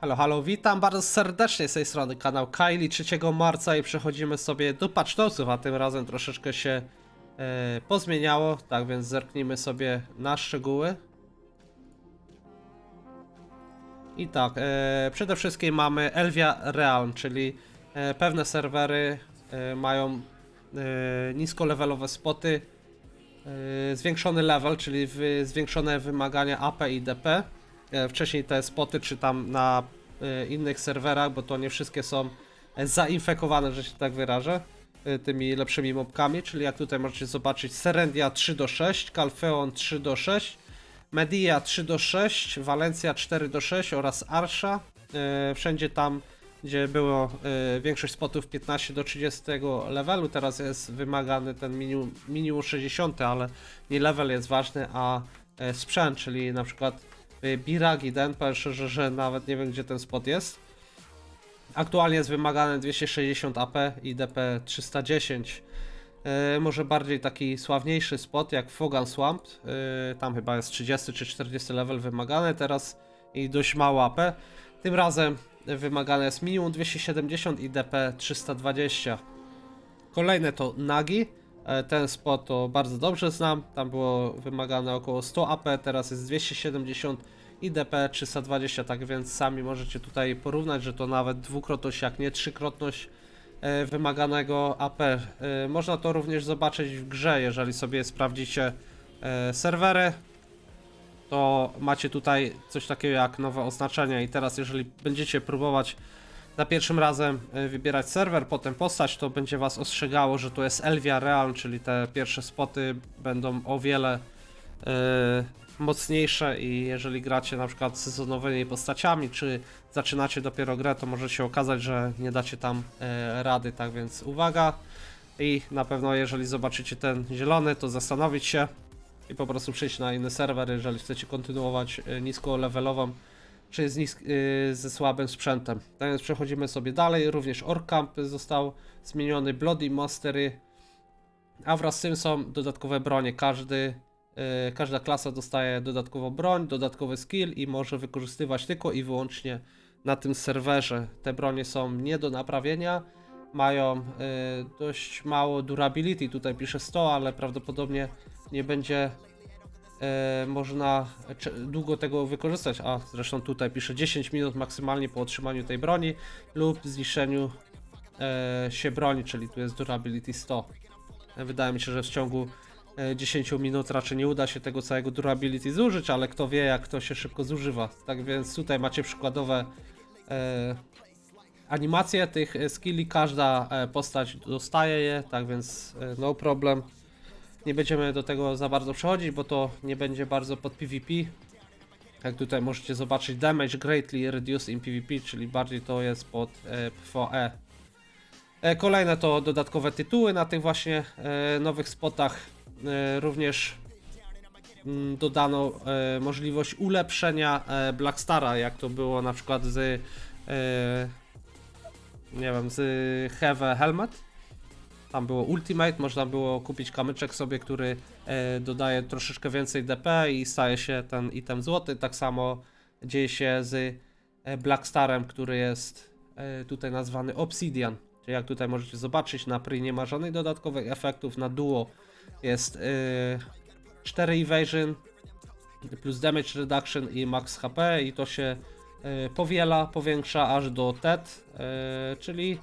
Halo, halo, witam bardzo serdecznie z tej strony kanał Kylie 3 marca i przechodzimy sobie do patch notesów, a tym razem troszeczkę się e, pozmieniało, tak więc zerknijmy sobie na szczegóły. I tak, e, przede wszystkim mamy Elvia Realm, czyli e, pewne serwery e, mają e, niskolevelowe spoty, e, zwiększony level, czyli zwiększone wymagania AP i DP. E, Wcześniej te spoty czy tam na e, innych serwerach, bo to nie wszystkie są zainfekowane, że się tak wyrażę, e, tymi lepszymi mobkami, czyli jak tutaj możecie zobaczyć Serendia 3 do 6, Calpheon 3 do 6, Media 3 do 6, Valencia 4 do 6 oraz Arsha. Wszędzie tam, gdzie było większość spotów 15 do 30 levelu, teraz jest wymagany ten minimum, minimum 60, ale nie level jest ważny, a sprzęt, czyli na przykład y, Biragi Den, powiem szczerze, że nawet nie wiem gdzie ten spot jest. Aktualnie jest wymagane 260 AP i DP 310. E, może bardziej taki sławniejszy spot jak Fogan Swamp. E, tam chyba jest 30 czy 40 level wymagany teraz i dość mało AP. Tym razem wymagane jest minimum 270 i DP 320. Kolejne to Nagi. E, Ten spot to bardzo dobrze znam. Tam było wymagane około 100 AP, teraz jest 270 i DP 320, tak więc sami możecie tutaj porównać, że to nawet dwukrotność, jak nie trzykrotność e, wymaganego AP. E, Można to również zobaczyć w grze, jeżeli sobie sprawdzicie serwery. To macie tutaj coś takiego jak nowe oznaczenia i teraz jeżeli będziecie próbować za pierwszym razem y, wybierać serwer, potem postać, to będzie was ostrzegało, że to jest Elvia Realm, czyli te pierwsze spoty będą o wiele y, mocniejsze i jeżeli gracie na przykład sezonowymi postaciami, czy zaczynacie dopiero grę, to może się okazać, że nie dacie tam y, rady, tak więc uwaga. I na pewno jeżeli zobaczycie ten zielony, to zastanowić się i po prostu przejść na inny serwer, jeżeli chcecie kontynuować nisko levelową czy z nisk- y, ze słabym sprzętem. Tak więc przechodzimy sobie dalej. Również Orcamp został zmieniony, Bloody Mastery, a wraz z tym są dodatkowe bronie. Każdy, y, każda klasa dostaje dodatkową broń, dodatkowy skill i może wykorzystywać tylko i wyłącznie na tym serwerze. Te bronie są nie do naprawienia, mają y, dość mało durability, tutaj pisze 100, ale prawdopodobnie nie będzie e, można długo tego wykorzystać, a zresztą tutaj pisze 10 minut maksymalnie po otrzymaniu tej broni lub zniszczeniu e, się broni, czyli tu jest durability 100. E, Wydaje mi się, że w ciągu e, 10 minut raczej nie uda się tego całego durability zużyć, ale kto wie jak to się szybko zużywa. Tak więc tutaj macie przykładowe e, animacje tych e, skilli, każda e, postać dostaje je, tak więc e, no problem. Nie będziemy do tego za bardzo przechodzić, bo to nie będzie bardzo pod PvP. Jak tutaj możecie zobaczyć, damage greatly reduced in PvP, czyli bardziej to jest pod e, PvE. E, kolejne to dodatkowe tytuły na tych właśnie e, nowych spotach. E, również mm, dodano e, możliwość ulepszenia e, Blackstara, jak to było na przykład z e, nie wiem, z Have Helmet. Tam było Ultimate, można było kupić kamyczek sobie, który e, dodaje troszeczkę więcej DP i staje się ten item złoty. Tak samo dzieje się z e, Blackstarem, który jest e, tutaj nazwany Obsidian. Czyli jak tutaj możecie zobaczyć, na Pri nie ma żadnych dodatkowych efektów, na Duo jest e, 4 Evasion plus Damage Reduction i Max HP i to się powiela, powiększa aż do TED, e, czyli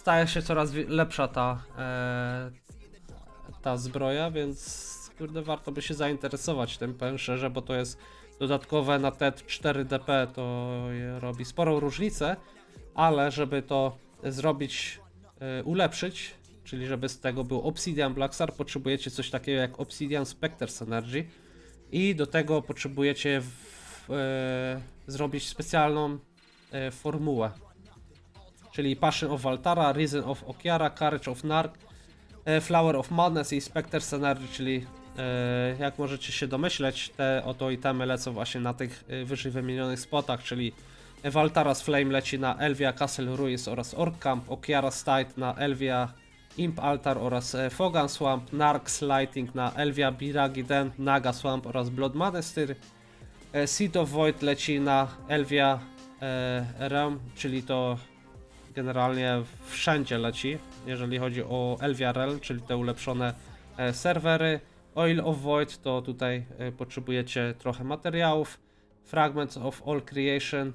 staje się coraz lepsza ta, e, ta zbroja, więc kurde warto by się zainteresować tym, powiem szczerze, bo to jest dodatkowe na TED 4DP, to robi sporą różnicę, ale żeby to zrobić, e, ulepszyć, czyli żeby z tego był Obsidian Blackstar, potrzebujecie coś takiego jak Obsidian Spectres Energy i do tego potrzebujecie w, e, zrobić specjalną e, formułę czyli Passion of Valtara, Reason of Okiara, Courage of Nark, e, Flower of Madness i Spectre's Energy, czyli e, jak możecie się domyśleć, te oto itemy lecą właśnie na tych e, wyżej wymienionych spotach, czyli Valtara's Flame leci na Elvia Castle Ruins oraz Orc Camp, Okiara's Tide na Elvia Imp Altar oraz Fogan Swamp, Nark's Lighting na Elvia Biragi Den, Naga Swamp oraz Blood Monastery, Seed of Void leci na Elvia e, Realm, czyli to generalnie wszędzie leci, jeżeli chodzi o Realm, czyli te ulepszone e, serwery. Oil of Void to tutaj e, potrzebujecie trochę materiałów. Fragments of All Creation,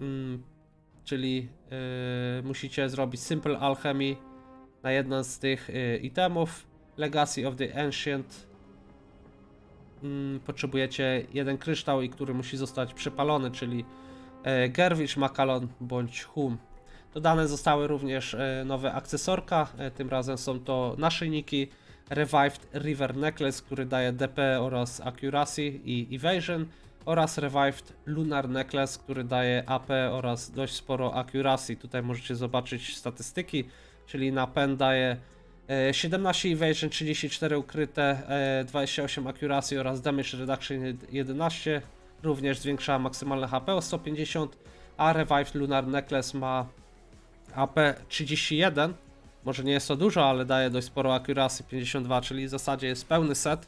mm, czyli e, musicie zrobić Simple Alchemy na jeden z tych itemów. Legacy of the Ancient. Mm, potrzebujecie jeden kryształ, i który musi zostać przypalony, czyli Gerwich, Makalon bądź Hum. Dodane zostały również e, nowe akcesorka, e, tym razem są to naszyjniki Revived River Necklace, który daje DP oraz Accuracy i Evasion oraz Revived Lunar Necklace, który daje AP oraz dość sporo Accuracy. Tutaj możecie zobaczyć statystyki, czyli na pen daje e, 17 Evasion, 34 ukryte, e, 28 Accuracy oraz Damage Reduction 11. Również zwiększa maksymalne HP o 150, a Revived Lunar Necklace ma AP 31. Może nie jest to dużo, ale daje dość sporo Accuracy 52, czyli w zasadzie jest pełny set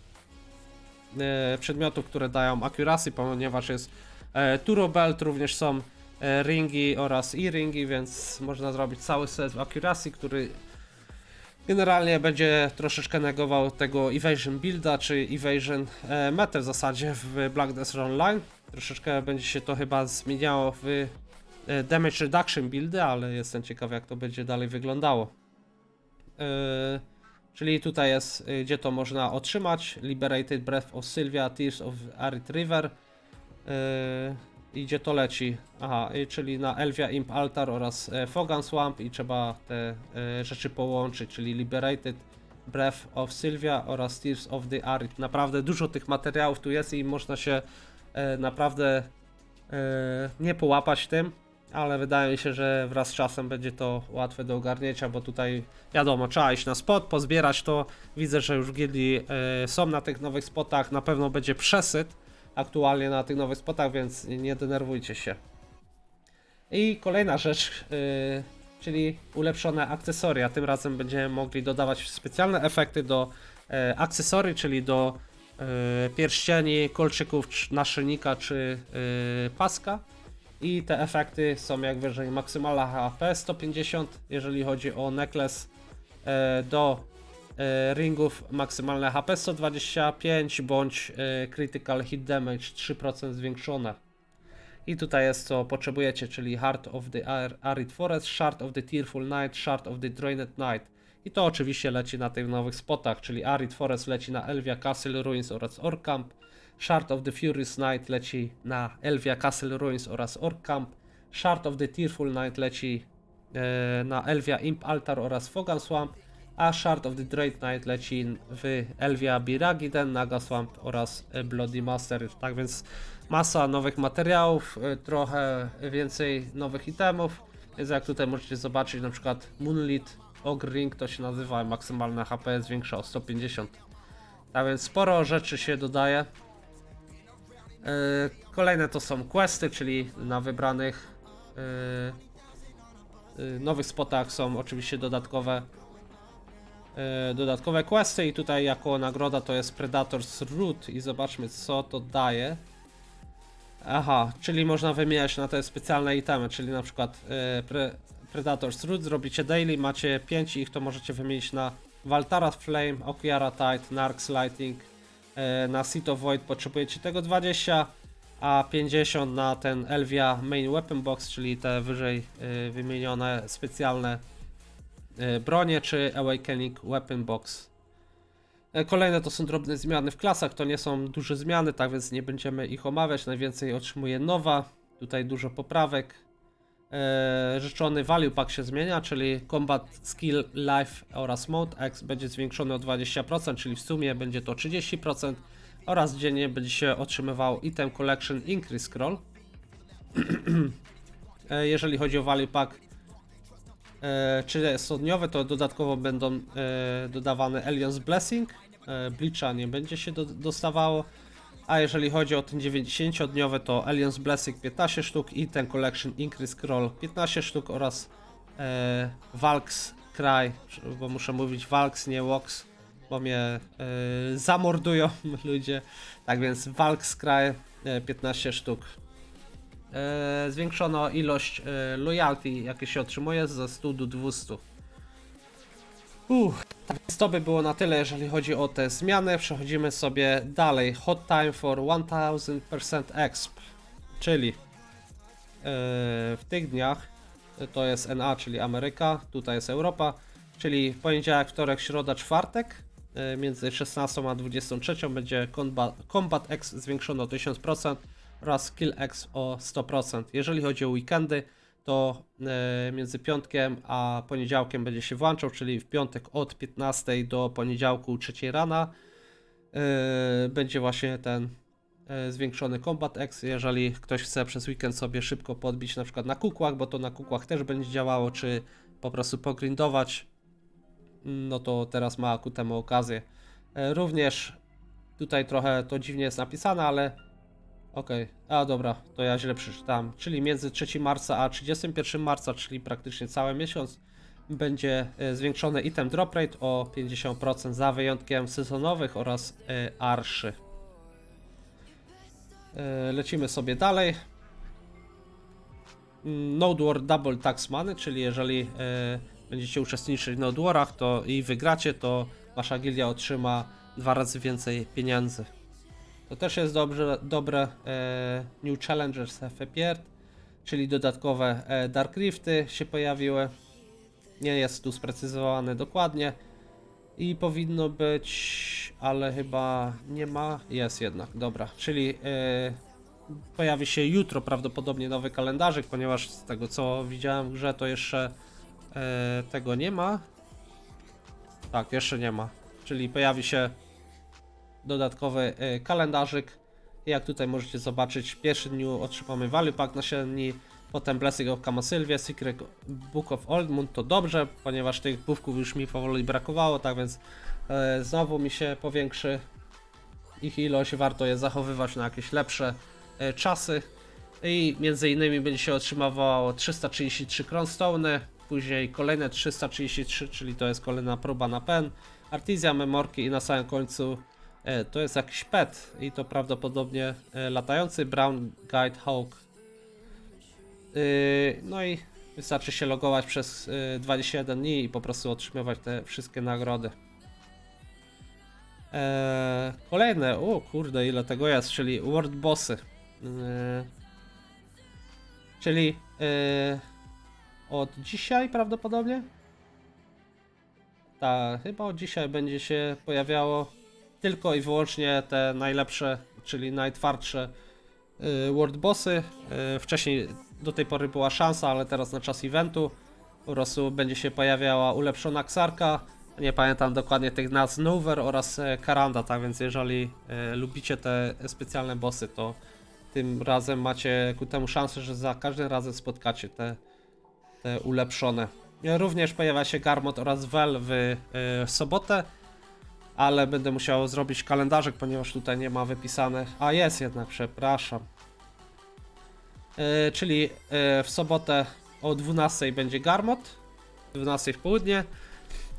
e, przedmiotów, które dają Accuracy, ponieważ jest e, Turo Belt, również są e, ringi oraz e-ringi, więc można zrobić cały set w Accuracy, który generalnie będzie troszeczkę negował tego Evasion builda, czy Evasion e, metę w zasadzie w Black Desert Online. Troszeczkę będzie się to chyba zmieniało w damage reduction buildy, ale jestem ciekaw jak to będzie dalej wyglądało. E, czyli tutaj jest, e, gdzie to można otrzymać. Liberated Breath of Sylvia, Tears of Arid River. E, I gdzie to leci? Aha, czyli na Elvia Imp Altar oraz e, Fogan Swamp i trzeba te e, rzeczy połączyć, czyli Liberated Breath of Sylvia oraz Tears of the Arid. Naprawdę dużo tych materiałów tu jest i można się e, naprawdę e, nie połapać tym, ale wydaje mi się, że wraz z czasem będzie to łatwe do ogarnięcia, bo tutaj wiadomo, trzeba iść na spot, pozbierać to. Widzę, że już gildii e, są na tych nowych spotach, na pewno będzie przesyt aktualnie na tych nowych spotach, więc nie denerwujcie się. I kolejna rzecz, yy, czyli ulepszone akcesoria. Tym razem będziemy mogli dodawać specjalne efekty do e, akcesorii, czyli do e, pierścieni, kolczyków, czy naszyjnika czy e, paska. I te efekty są jak wyżej maksymalna HP 150, jeżeli chodzi o necklace e, do e, ringów maksymalne HP 125 bądź e, critical hit damage 3% zwiększone. I tutaj jest co potrzebujecie, czyli Heart of the Ar- Arid Forest, Shard of the Tearful Night, Shard of the Drained Night. I to oczywiście leci na tych nowych spotach, czyli Arid Forest leci na Elvia Castle Ruins oraz Orcamp, Shard of the Furious Night leci na Elvia Castle Ruins oraz Orcamp, Shard of the Tearful Night leci e, na Elvia Imp Altar oraz Fogan Swamp, a Shard of the Dread Knight leci w Elvia Biragiden, Naga Swamp oraz Bloody Master. Tak więc masa nowych materiałów, e, trochę więcej nowych itemów. Więc jak tutaj możecie zobaczyć, na przykład Moonlit Ogre Ring to się nazywa, maksymalne HP zwiększa o 150. Tak więc sporo rzeczy się dodaje. E, Kolejne to są questy, czyli na wybranych e, e, nowych spotach są oczywiście dodatkowe dodatkowe questy i tutaj jako nagroda to jest Predator's Root i zobaczmy co to daje. Aha, czyli można wymieniać na te specjalne itemy, czyli na przykład pre, Predator's Root zrobicie daily, macie 5 ich to możecie wymienić na Valtara Flame, Okiara Tide, Narcs Lighting, na Seat of Void potrzebujecie tego 20, a 50 na ten Elvia Main Weapon Box, czyli te wyżej e, wymienione specjalne e, bronie, czy Awakening Weapon Box. E, Kolejne to są drobne zmiany w klasach, to nie są duże zmiany, tak więc nie będziemy ich omawiać. Najwięcej otrzymuje nowa, tutaj dużo poprawek. Życzony value pack się zmienia, czyli Combat Skill Life oraz Mode X będzie zwiększony o 20%, czyli w sumie będzie to 30% oraz dziennie będzie się otrzymywał Item Collection Increase Scroll. E, Jeżeli chodzi o value pack e, czy studniowe, to dodatkowo będą e, dodawane Alliance Blessing. Bleacha nie będzie się do, dostawało. A jeżeli chodzi o ten 90-dniowy, to Alliance Blessing 15 sztuk i ten Collection Increase Scroll 15 sztuk oraz e, Valks Cry, bo muszę mówić Valks, nie Wox, bo mnie e, zamordują ludzie. Tak więc Valks Cry e, 15 sztuk. e, zwiększono ilość e, loyalty, jakie się otrzymuje ze 100 do 200. Tak to by było na tyle, jeżeli chodzi o te zmiany. Przechodzimy sobie dalej. Hot time for 1000% exp, czyli e, w tych dniach to jest NA, czyli Ameryka, tutaj jest Europa, czyli poniedziałek, wtorek, środa, czwartek e, między 16 a 23 będzie Combat, Combat X zwiększony o 1000% oraz Kill X o 100%. Jeżeli chodzi o weekendy, to e, między piątkiem a poniedziałkiem będzie się włączał, czyli w piątek od 15 do poniedziałku 3 rana e, będzie właśnie ten e, zwiększony Combat X, jeżeli ktoś chce przez weekend sobie szybko podbić na przykład na kukłach, bo to na kukłach też będzie działało, czy po prostu pogrindować, no to teraz ma ku temu okazję. Również tutaj trochę to dziwnie jest napisane, ale okej, a dobra, to ja źle przeczytałem. Czyli między 3 marca a 31 marca, czyli praktycznie cały miesiąc, będzie e, zwiększony item drop rate o 50% za wyjątkiem sezonowych oraz e, arszy. E, Lecimy sobie dalej. Mm, Node War Double Tax Money, czyli jeżeli będziecie uczestniczyć w Node Warach to i wygracie, to wasza gildia otrzyma dwa razy więcej pieniędzy. To też jest dobrze, dobre e, New Challengers FPR, czyli dodatkowe e, Dark Rifty się pojawiły. Nie jest tu sprecyzowane dokładnie. I powinno być, ale chyba nie ma. Jest jednak, dobra. Czyli e, pojawi się jutro prawdopodobnie nowy kalendarzyk, ponieważ z tego co widziałem w grze to jeszcze e, tego nie ma. Tak, jeszcze nie ma. Czyli pojawi się dodatkowy e, kalendarzyk. Jak tutaj możecie zobaczyć, w pierwszym dniu otrzymamy Value Pack nasienni, potem Blessing of Kamasylwie, Secret Book of Old Moon to dobrze, ponieważ tych bówków już mi powoli brakowało, tak więc e, znowu mi się powiększy ich ilość, warto je zachowywać na jakieś lepsze e, czasy. I między innymi będzie się otrzymywało 333 Cronstone, później kolejne 333, czyli to jest kolejna próba na pen, Artizja, Memorki i na samym końcu e, to jest jakiś pet i to prawdopodobnie e, latający Brown Guide Hawk. Yy, no i wystarczy się logować przez yy, 21 dni i po prostu otrzymywać te wszystkie nagrody. Kolejne, o kurde ile tego jest, czyli World Bossy. Czyli od dzisiaj prawdopodobnie? Tak, chyba od dzisiaj będzie się pojawiało tylko i wyłącznie te najlepsze, czyli najtwardsze y, World Bossy. Y, Wcześniej do tej pory była szansa, ale teraz na czas eventu po prostu będzie się pojawiała ulepszona Ksarka. Nie pamiętam dokładnie tych nazw Nover oraz e, Karanda, tak więc jeżeli lubicie te specjalne bossy, to tym razem macie ku temu szansę, że za każdym razem spotkacie te, te ulepszone. Również pojawia się Garmot oraz Vel w e, sobotę, ale będę musiał zrobić kalendarzyk, ponieważ tutaj nie ma wypisane. A jest jednak, przepraszam. E, czyli e, w sobotę o 12 będzie Garmot, 12 w południe,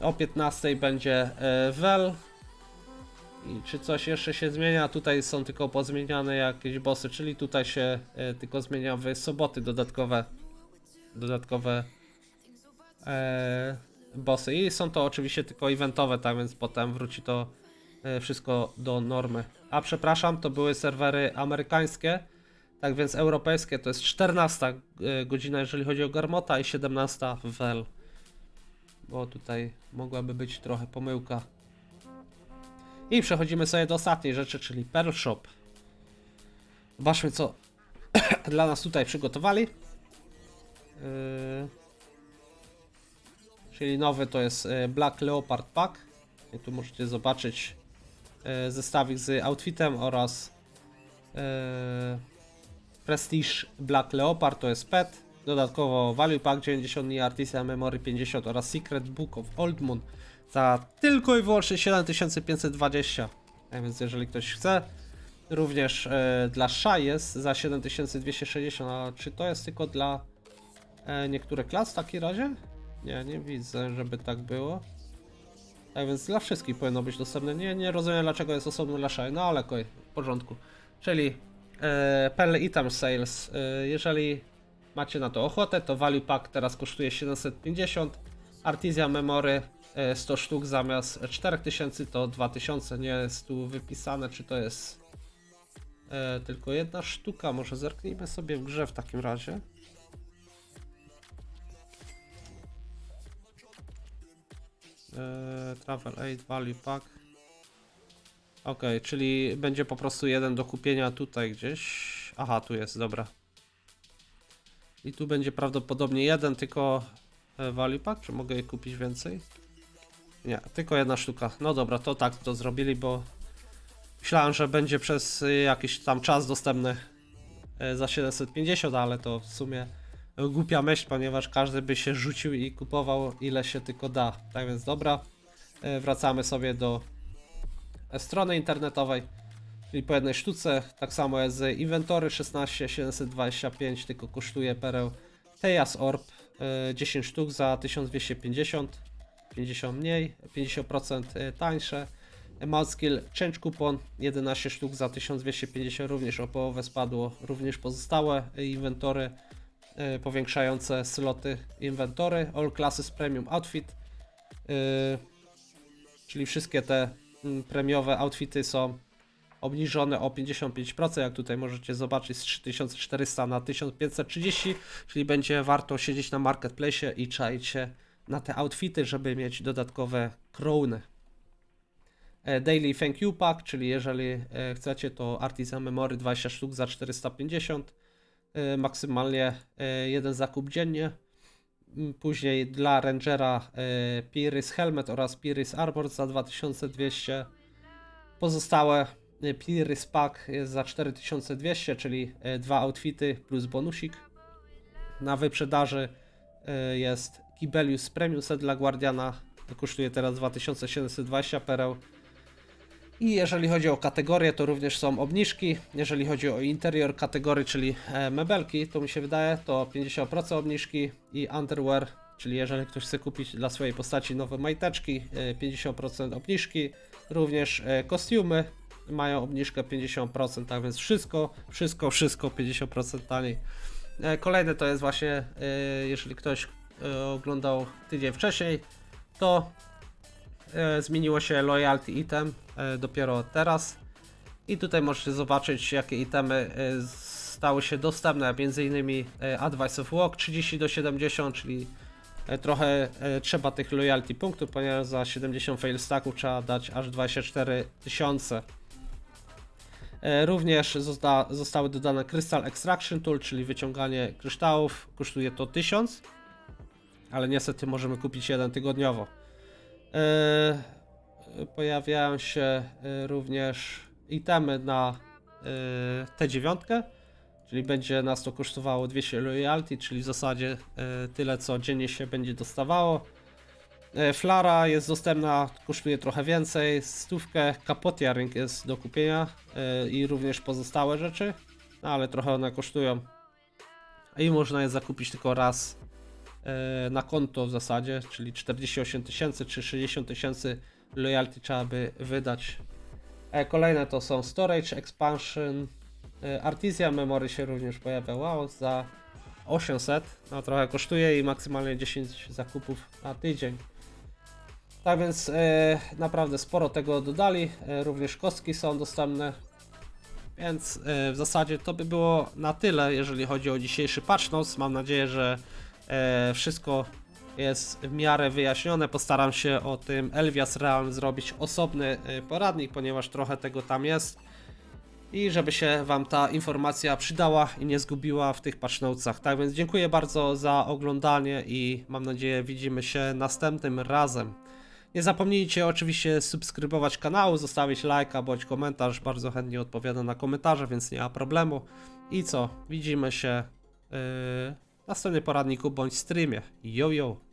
o 15 będzie Vel. I czy coś jeszcze się zmienia? Tutaj są tylko pozmieniane jakieś bossy, czyli tutaj się tylko zmienia w soboty dodatkowe dodatkowe bossy. I są to oczywiście tylko eventowe, tak więc potem wróci to e, wszystko do normy. A przepraszam, to były serwery amerykańskie, tak więc europejskie to jest 14 e, godzina, jeżeli chodzi o Garmota i 17 w Vel. Bo tutaj mogłaby być trochę pomyłka. I przechodzimy sobie do ostatniej rzeczy, czyli Pearl Shop. Zobaczmy co dla nas tutaj przygotowali. Yy, czyli nowy to jest yy, Black Leopard Pack. I tu możecie zobaczyć yy, zestawik z outfitem oraz yy, Prestige Black Leopard to jest pet. Dodatkowo Value Pack 90 dni, Artisan Memory 50 oraz Secret Book of Old Moon za tylko i wyłącznie 7520. Tak więc jeżeli ktoś chce, również e, dla Shy jest za 7260, a czy to jest tylko dla e, niektórych klas w takim razie? Nie, nie widzę, żeby tak było. Tak więc dla wszystkich powinno być dostępne. Nie, nie rozumiem dlaczego jest osobno dla Shy, no ale okej, w porządku. Czyli E, Pearl Item Sales. E, jeżeli macie na to ochotę, to Value Pack teraz kosztuje 750. Artisan Memory e, 100 sztuk zamiast 4000 to 2000. Nie jest tu wypisane, czy to jest e, tylko jedna sztuka. Może zerknijmy sobie w grze w takim razie. E, Travel Aid Value Pack. Ok, czyli będzie po prostu jeden do kupienia tutaj gdzieś. Aha, tu jest, dobra. I tu będzie prawdopodobnie jeden tylko e, value pack, czy mogę je kupić więcej? Nie, tylko jedna sztuka. No dobra, to tak to zrobili, bo myślałem, że będzie przez y, jakiś tam czas dostępny e, za 750, ale to w sumie głupia myśl, ponieważ każdy by się rzucił i kupował ile się tylko da. Tak więc dobra, e, wracamy sobie do e, strony internetowej, czyli po jednej sztuce, tak samo jest z inwentory 16 725, tylko kosztuje pereł Tejas Orb e, 10 sztuk za 1250, 50 mniej, 50% tańsze. Mouthskill Change Coupon 11 sztuk za 1250, również o połowę spadło, również pozostałe inwentory e, powiększające sloty inwentory, All Classes Premium Outfit, e, czyli wszystkie te mm, premiowe outfity są obniżone o 55%, jak tutaj możecie zobaczyć z 3400 na 1530, czyli będzie warto siedzieć na marketplace i czaić się na te outfity, żeby mieć dodatkowe crowny. E, Daily Thank You Pack, czyli jeżeli e, chcecie to Artisan Memory 20 sztuk za 450, e, maksymalnie e, jeden zakup dziennie. Mm, Później dla Rangera e, Piris Helmet oraz Piris Arbor za 2200. Pozostałe Piris Pack jest za 4200, czyli dwa outfity plus bonusik. Na wyprzedaży jest Kibelius Premium Set dla Guardiana. Kosztuje teraz 2720 pereł. I jeżeli chodzi o kategorie, to również są obniżki. Jeżeli chodzi o interior kategorii, czyli e, mebelki, to mi się wydaje, to 50% obniżki i underwear, czyli jeżeli ktoś chce kupić dla swojej postaci nowe majteczki, e, 50% obniżki. Również e, kostiumy mają obniżkę 50%, tak więc wszystko, wszystko, wszystko 50% taniej. E, Kolejne to jest właśnie, e, jeżeli ktoś e, oglądał tydzień wcześniej, to e, zmieniło się loyalty item e, dopiero teraz. I tutaj możecie zobaczyć jakie itemy e, stały się dostępne, między innymi e, Advice of Walk 30 do 70, czyli e, trochę e, trzeba tych loyalty punktów, ponieważ za 70 fail stacków trzeba dać aż 24 tysiące. E, Również zosta zostały dodane Crystal Extraction Tool, czyli wyciąganie kryształów. Kosztuje to 1000, ale niestety możemy kupić jeden tygodniowo. E, Pojawiają się e, również itemy na e, T9, czyli będzie nas to kosztowało 200 loyalty, czyli w zasadzie tyle co dziennie się będzie dostawało. Flara jest dostępna, kosztuje trochę więcej, stówkę, Kapotia Ring jest do kupienia i również pozostałe rzeczy, no ale trochę one kosztują. I można je zakupić tylko raz na konto w zasadzie, czyli 48 tysięcy czy 60 tysięcy loyalty trzeba by wydać. E, Kolejne to są Storage Expansion, e, Artisan Memory się również pojawia, wow, za 800, no trochę kosztuje i maksymalnie 10 zakupów na tydzień. Tak więc e, naprawdę sporo tego dodali, e, również kostki są dostępne. Więc e, w zasadzie to by było na tyle, jeżeli chodzi o dzisiejszy patch notes. Mam nadzieję, że e, wszystko jest w miarę wyjaśnione. Postaram się o tym Elvias Realm zrobić osobny e, poradnik, ponieważ trochę tego tam jest. I żeby się Wam ta informacja przydała i nie zgubiła w tych patch notesach. Tak więc dziękuję bardzo za oglądanie i mam nadzieję widzimy się następnym razem. Nie zapomnijcie oczywiście subskrybować kanału, zostawić lajka bądź komentarz. Bardzo chętnie odpowiadam na komentarze, więc nie ma problemu. I co? Widzimy się yy, w następnym poradniku bądź streamie. Yo!